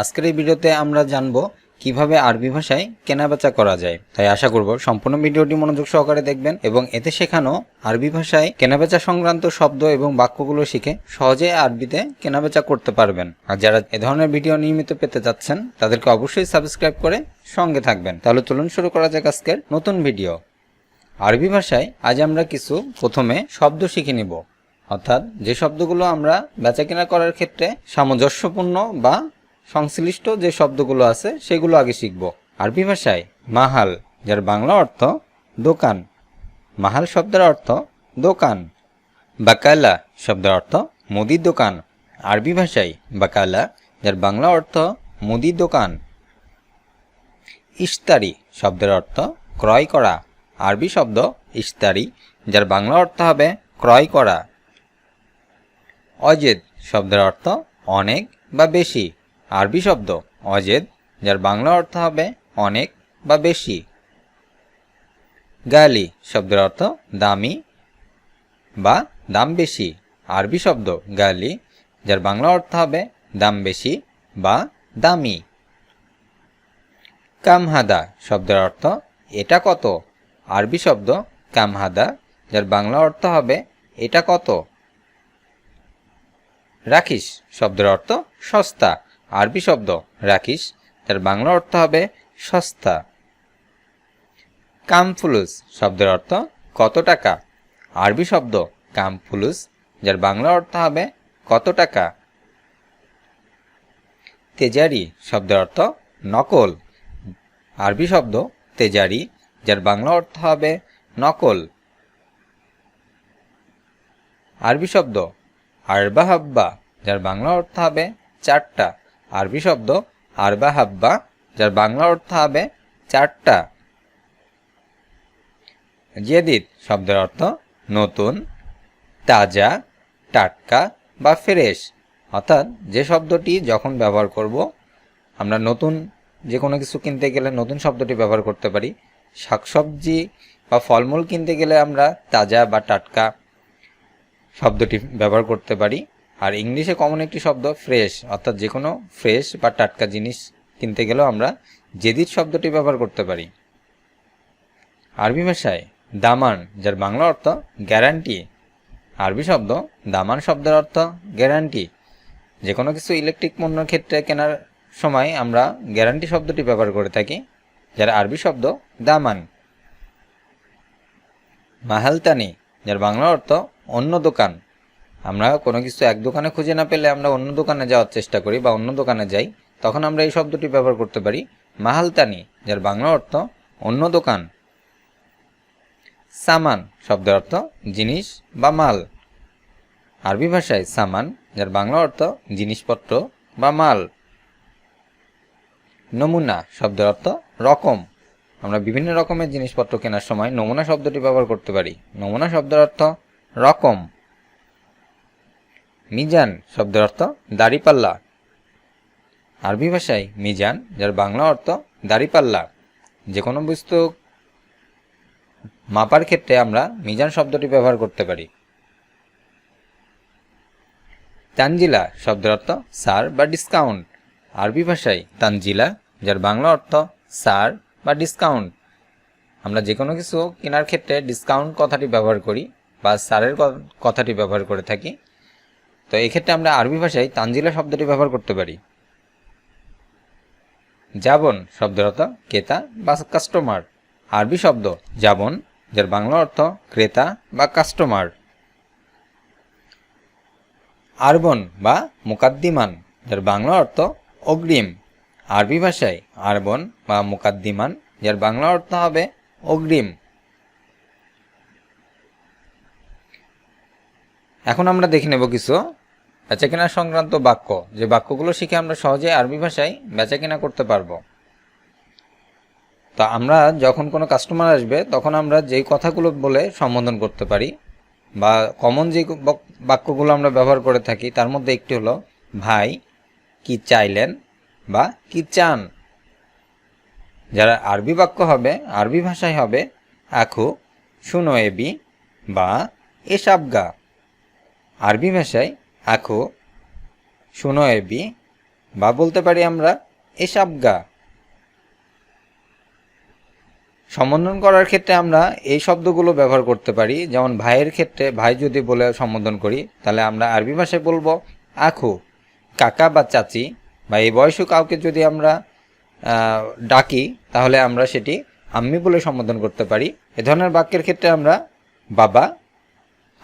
আজকের এই ভিডিওতে আমরা জানব কীভাবে আরবি ভাষায় কেনাবেচা করা যায়। তাই আশা করব সম্পূর্ণ ভিডিওটি মনোযোগ সহকারে দেখবেন এবং এতে শেখানো আরবি ভাষায় কেনাবেচা সংক্রান্ত শব্দ এবং বাক্যগুলো শিখে সহজে আরবিতে কেনাবেচা করতে পারবেন। আর যারা এ ধরনের ভিডিও নিয়মিত পেতে যাচ্ছেন তাদেরকে অবশ্যই সাবস্ক্রাইব করে সঙ্গে থাকবেন। তাহলে চলুন শুরু করা যাক আজকের নতুন ভিডিও। আরবি ভাষায় আজ আমরা কিছু প্রথমে শব্দ শিখে নিব। অর্থাৎ যে শব্দগুলো আমরা বেচাকেনা করার ক্ষেত্রে সামঞ্জস্যপূর্ণ বা সংশ্লিষ্ট যে শব্দগুলো আছে, সেগুলো আগে শিখব। আরবি ভাষায়, মাহাল, যার বাংলা অর্থ দোকান। মাহাল শব্দের অর্থ দোকান। বাকালা শব্দের অর্থ মুদির দোকান। আরবি ভাষায়, বাকালা, যার বাংলা অর্থ মুদির দোকান। ইস্তারি শব্দের অর্থ ক্রয় করা। আরবি শব্দ ইস্তারি যার বাংলা অর্থ হবে ক্রয় করা। অজেদ শব্দের অর্থ অনেক বা বেশি। আরবি শব্দ, অজেদ, যার বাংলা অর্থ হবে অনেক বা বেশি। গালি, শব্দের অর্থ দামি বা দাম বেশি। আরবি শব্দ, গালি, যার বাংলা অর্থ হবে দাম বেশি বা দামি। কামহাদা, শব্দের অর্থ এটা কত? আরবি শব্দ, কামহাদা, যার বাংলা অর্থ হবে এটা কত? রাখিস, শব্দের অর্থ সস্তা। আরবি শব্দ রাখিস যার বাংলা অর্থ হবে সস্তা। কামফুলুস শব্দের অর্থ কত টাকা? আরবি শব্দ, কামফুলুস, যার বাংলা অর্থ হবে কত টাকা? তেজারি শব্দের অর্থ নকল। আরবি শব্দ, তেজারি, যার বাংলা অর্থ হবে নকল। আরবি শব্দ আরবা হাব্বা যার বাংলা অর্থ হবে চারটা। আরবি শব্দ আরবা হাব্বা, যার বাংলা অর্থ হবে চারটা। জেদিদ শব্দের অর্থ নতুন, তাজা, টাটকা বা ফ্রেশ। অর্থাৎ যে শব্দটি যখন ব্যবহার করব, আমরা নতুন, যে কোনো কিছু কিনতে গেলে নতুন শব্দটি ব্যবহার করতে পারি। শাকসবজি বা ফলমূল কিনতে গেলে আমরা তাজা বা টাটকা শব্দটি ব্যবহার করতে পারি। আর ইংলিশে কমন একটি শব্দ ফ্রেশ অর্থাৎ যে কোনো ফ্রেশ বা টাটকা জিনিস কিনতে গেলেও আমরা জেদিদ শব্দটি ব্যবহার করতে পারি। আরবি ভাষায় দামান, যার বাংলা অর্থ গ্যারান্টি আরবি শব্দ দামান শব্দের অর্থ গ্যারান্টি যে কোনো কিছু ইলেকট্রিক পণ্যের ক্ষেত্রে কেনার সময় আমরা গ্যারান্টি শব্দটি ব্যবহার করে থাকি, যার আরবি শব্দ দামান। মাহালতানি, যার বাংলা অর্থ অন্য দোকান আমরা কোনো কিছু এক দোকানে খুঁজে না পেলে আমরা অন্য দোকানে যাওয়ার চেষ্টা করি বা অন্য দোকানে যাই, তখন আমরা এই শব্দটি ব্যবহার করতে পারি, মাহালতানি, যার বাংলা অর্থ অন্য দোকান। সামান শব্দের অর্থ জিনিস বা মাল। আরবি ভাষায় সামান, যার বাংলা অর্থ জিনিসপত্র বা মাল। নমুনা শব্দের অর্থ রকম। আমরা বিভিন্ন রকমের জিনিসপত্র কেনার সময় নমুনা শব্দটি ব্যবহার করতে পারি। নমুনা শব্দের অর্থ রকম। মিজান শব্দের অর্থ দাড়িপাল্লা। আরবি ভাষায় মিজান, যার বাংলা অর্থ দাড়িপাল্লা। যে কোনো বস্তু মাপার ক্ষেত্রে আমরা মিজান শব্দটি ব্যবহার করতে পারি। তানজিলা শব্দের অর্থ সার বা ডিসকাউন্ট। আরবি ভাষায় তানজিলা, যার বাংলা অর্থ সার বা ডিসকাউন্ট। আমরা যে কোনো কিছু কেনার ক্ষেত্রে ডিসকাউন্ট কথাটি ব্যবহার করি বা সারের কথাটি ব্যবহার করে থাকি। তো এক্ষেত্রে আমরা আরবি ভাষায় তানজিলা শব্দটি ব্যবহার করতে পারি। যাবন শব্দের অর্থ ক্রেতা বা কাস্টমার আরবি শব্দ যাবন যার বাংলা অর্থ ক্রেতা বা কাস্টমার আরবন বা মুকাদ্দিমান, যার বাংলা অর্থ অগ্রিম। আরবি ভাষায় আরবন বা মুকাদ্দিমান, যার বাংলা অর্থ হবে অগ্রিম। এখন আমরা দেখে নেব কিছু বেচাকেনা সংক্রান্ত বাক্য। যে বাক্যগুলো শিখে আমরা সহজে আরবি ভাষায় বেচাকেনা করতে পারব। তা আমরা যখন কোনো কাস্টমার আসবে, তখন আমরা যেই কথাগুলো বলে সম্বোধন করতে পারি বা কমন যে বাক্যগুলো আমরা ব্যবহার করে থাকি, তার মধ্যে একটি হলো ভাই, কি চাইলেন বা কি চান। যারা আরবি বাক্য হবে, আরবি ভাষায় হবে, আখু, শুনো এবি বা এসাবগা। আরবি ভাষায় আখু, শুনো এবি, বা বলতে পারি আমরা এসাবগা সম্বোধন করার ক্ষেত্রে আমরা এই শব্দগুলো ব্যবহার করতে পারি। যেমন ভাইয়ের ক্ষেত্রে ভাই যদি বলে সম্বোধন করি, তাহলে আমরা আরবি ভাষায় বলব আখু, কাকা বা চাচি, বা এই বয়সী কাউকে যদি আমরা ডাকি, তাহলে আমরা সেটি আম্মি বলে সম্বোধন করতে পারি। এ ধরনের বাক্যের ক্ষেত্রে আমরা বাবা,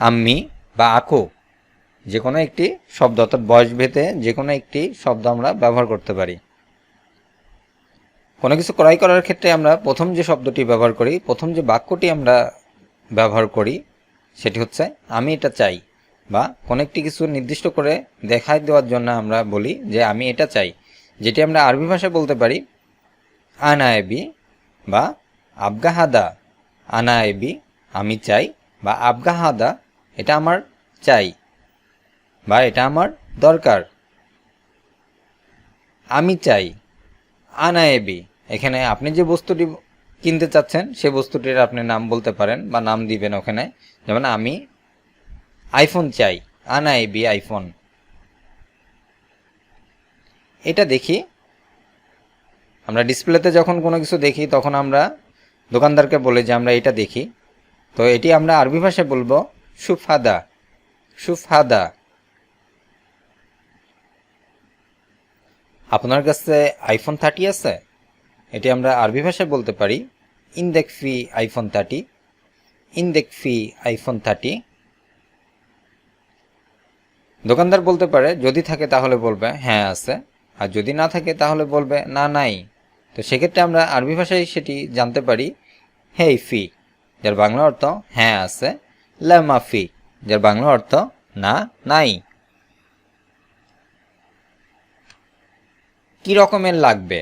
আম্মি বা আখু যে কোনো একটি শব্দ, অর্থাৎ বয়স ভেদে যে কোনো একটি শব্দ আমরা ব্যবহার করতে পারি। কোনো কিছু ক্রয় করার ক্ষেত্রে আমরা প্রথম যে শব্দটি ব্যবহার করি, প্রথম যে বাক্যটি আমরা ব্যবহার করি, সেটি হচ্ছে, আমি এটা চাই বা কোনো একটি কিছু নির্দিষ্ট করে দেখাই দেওয়ার জন্য আমরা বলি যে, আমি এটা চাই যেটি আমরা আরবি ভাষায় বলতে পারি, আনায়েবি বা আবগাহাদা আনায়েবি আমি চাই বা আবগাহাদা এটা আমার চাই বা এটা আমার দরকার। আমি চাই আনায়েবি এখানে আপনি যে বস্তুটি কিনতে চাচ্ছেন, সে বস্তুটির আপনি নাম বলতে পারেন বা নাম দিবেন ওখানে। যেমন আমি আইফোন চাই আনায়েবি আইফোন এটা দেখি। আমরা ডিসপ্লেতে যখন কোনো কিছু দেখি, তখন আমরা দোকানদারকে বলি যে, আমরা এটা দেখি। তো এটি আমরা আরবি ভাষায় বলব সুফাদা সুফাদা। আপনার কাছে আইফোন থার্টি আছে? এটি আমরা আরবি ভাষায় বলতে পারি ইনদেক ফি আইফোন থার্টি ইনদেক ফি আইফোন থার্টি দোকানদার বলতে পারে, যদি থাকে তাহলে বলবে হ্যাঁ আছে, আর যদি না থাকে তাহলে বলবে, না, নাই। তো সেক্ষেত্রে আমরা আরবি ভাষায় সেটি জানতে পারি হেই ফি যার বাংলা অর্থ হ্যাঁ আছে, লামা ফি যার বাংলা অর্থ না, নাই। কি রকমের লাগবে?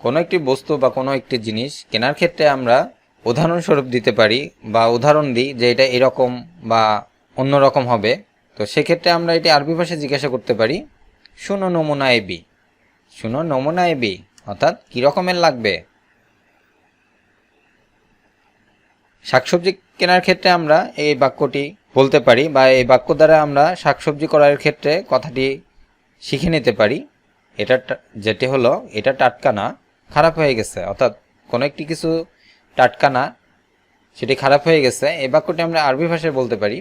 কোনো একটি বস্তু বা কোনো একটি জিনিস কেনার ক্ষেত্রে আমরা উদাহরণস্বরূপ দিতে পারি বা উদাহরণ দিই যে এটা এরকম বা অন্য রকম হবে। তো সেক্ষেত্রে আমরা এটি আরবি ভাষায় জিজ্ঞাসা করতে পারি, শুনো নমুনা এবি শুনো নমুনা এবি অর্থাৎ কী রকমের লাগবে? শাকসবজি কেনার ক্ষেত্রে আমরা এই বাক্যটি বলতে পারি বা এই বাক্য দ্বারা আমরা শাকসবজি করার ক্ষেত্রে কথাটি শিখে নিতে পারি। এটা যেটি হলো, এটা টাটকা না, খারাপ হয়ে গেছে। অর্থাৎ কোনো একটি কিছু টাটকা না, সেটি খারাপ হয়ে গেছে। এই বাক্যটি আমরা আরবি ভাষায় বলতে পারি,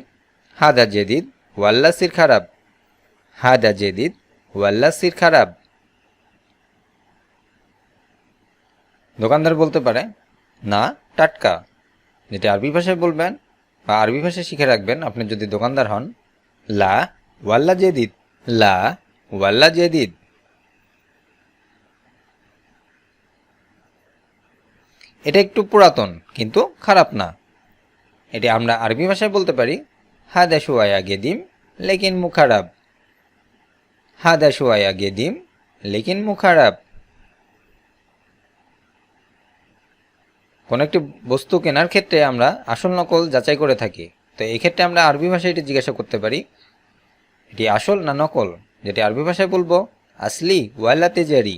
হাদা জেদিদ, ওয়াল্লা সির খারাপ। হাদা জেদিদ, ওয়াল্লা সির খারাপ। দোকানদার বলতে পারে, না, টাটকা। যেটি আরবি ভাষায় বলবেন বা আরবি ভাষায় শিখে রাখবেন, আপনি যদি দোকানদার হন, লা, ওয়াল্লা জেদিদ, লা, ওয়াল্লা জেদিদ। এটা একটু পুরাতন, কিন্তু খারাপ না। এটি আমরা আরবি ভাষায় বলতে পারি, হাদা শুয়ায়া গেদিম লেকিন মুখারাব হাদা শুয়ায়া গেদিম লেকিন মুখারাব কোনো একটি বস্তু কেনার ক্ষেত্রে আমরা আসল নকল যাচাই করে থাকি। তো এই ক্ষেত্রে আমরা আরবি ভাষায় এটি জিজ্ঞাসা করতে পারি, এটি আসল না নকল? যেটি আরবি ভাষায় বলব, আসলি ওয়াল্লা তেজারি।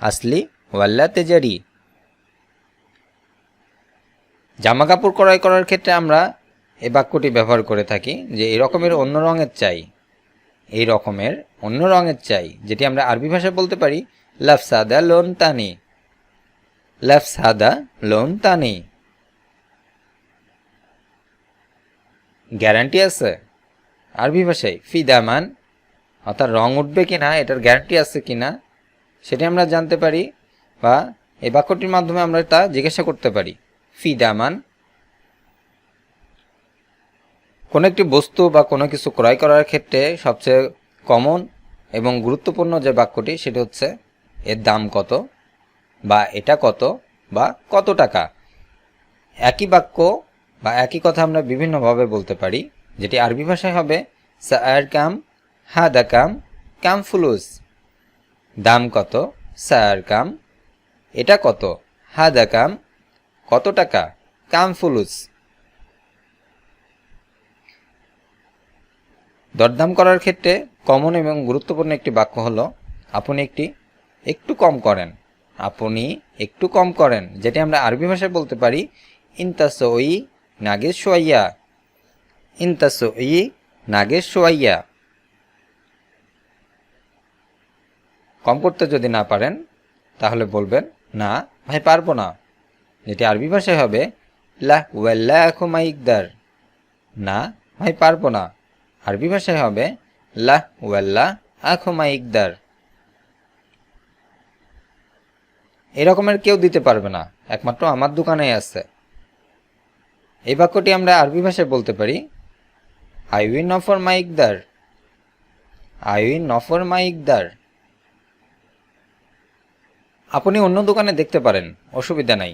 আসলি ওয়াল্লা তেজারি। জামা কাপড় ক্রয় করার ক্ষেত্রে আমরা এই বাক্যটি ব্যবহার করে থাকি যে এই রকমের অন্য রঙের চাই। এই রকমের অন্য রঙের চাই, যেটি আমরা আরবি ভাষায় বলতে পারি লাফসাদা লোন তানি লাফসাদা লোন তানি গ্যারান্টি আছে আরবি ভাষায় ফিদামান অর্থাৎ রং উঠবে কিনা, এটার গ্যারান্টি আছে কিনা, সেটি আমরা জানতে পারি বা এই বাক্যটির মাধ্যমে আমরা তা জিজ্ঞাসা করতে পারি। ফিদামান। কোনো একটি বস্তু বা কোনো কিছু ক্রয় করার ক্ষেত্রে সবচেয়ে কমন এবং গুরুত্বপূর্ণ যে বাক্যটি, সেটি হচ্ছে, এর দাম কত? বা, এটা কত? বা, কত টাকা? একই বাক্য বা একই কথা আমরা বিভিন্নভাবে বলতে পারি, যেটি আরবি ভাষায় হবে সায়ার কাম, হাদা কাম কাম ফুলুস। দাম কত? সায়ার কাম, এটা কত? হাদা কাম কত টাকা? কাম ফুলুস। দরদাম করার ক্ষেত্রে কমন এবং গুরুত্বপূর্ণ একটি বাক্য হলো, আপনি একটি একটু কম করেন। আপনি একটু কম করেন। যেটি আমরা আরবি ভাষায় বলতে পারি ইনতাসই নাগের সোয়াইয়া। ইনতাসই নাগের সোয়াইয়া। কম করতে যদি না পারেন, তাহলে বলবেন, না, ভাই, পারব না। যেটি আরবি ভাষায় হবে লা ওয়াল্লা মা ইকদার না ভাই পারব না। আরবি ভাষায় হবে লা ওয়াল্লা মা ইকদার এরকমের কেউ দিতে পারবে না, একমাত্র আমার দোকানেই আছে। এই বাক্যটি আমরা আরবি ভাষায় বলতে পারি, আই উইন অফার মাই ইকদার আই উইন অফার মাই ইকদার আপনি অন্য দোকানে দেখতে পারেন, অসুবিধা নাই।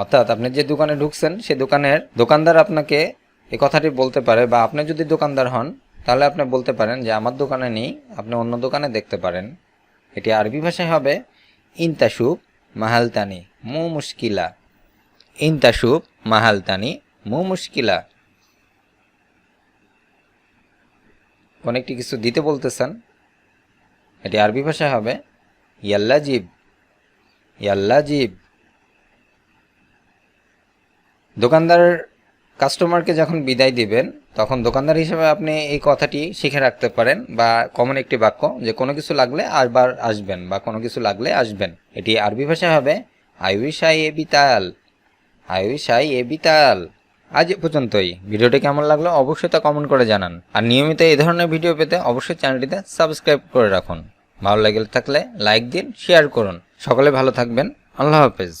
অর্থাৎ আপনি যে দোকানে ঢুকছেন, সে দোকানের দোকানদার আপনাকে এই কথাটি বলতে পারে বা আপনি যদি দোকানদার হন, তাহলে আপনি বলতে পারেন যে আমার দোকানে নেই, আপনি অন্য দোকানে দেখতে পারেন। এটি আরবি ভাষায় হবে ইনতাসুব মাহালতানি মু মুশকিলা। ইনতাসুব মাহালতানি মু মুশকিলা। অনেকটি কিছু দিতে বলতেছেন। এটি আরবি ভাষায় হবে ইয়াল্লা জিব ইয়াল্লা জিব দোকানদার কাস্টমারকে যখন বিদায় দিবেন, তখন দোকানদার হিসেবে আপনি এই কথাটি শিখে রাখতে পারেন বা কমন একটি বাক্য যে কোনো কিছু লাগলে আরবার আসবেন বা কোনো কিছু লাগলে আসবেন। এটি আরবি ভাষায় হবে, আই উইশ আই এ বিতাল, আই উইশ আই এ বিতাল। আজ পর্যন্তই। ভিডিওটি কেমন লাগল অবশ্যই তা কমেন্ট করে জানান। আর নিয়মিত এই ধরনের ভিডিও পেতে অবশ্যই চ্যানেলটিতে সাবস্ক্রাইব করে রাখুন। ভালো লেগে থাকলে লাইক দিন শেয়ার করুন। সকলে ভালো থাকবেন। আল্লাহ হাফেজ।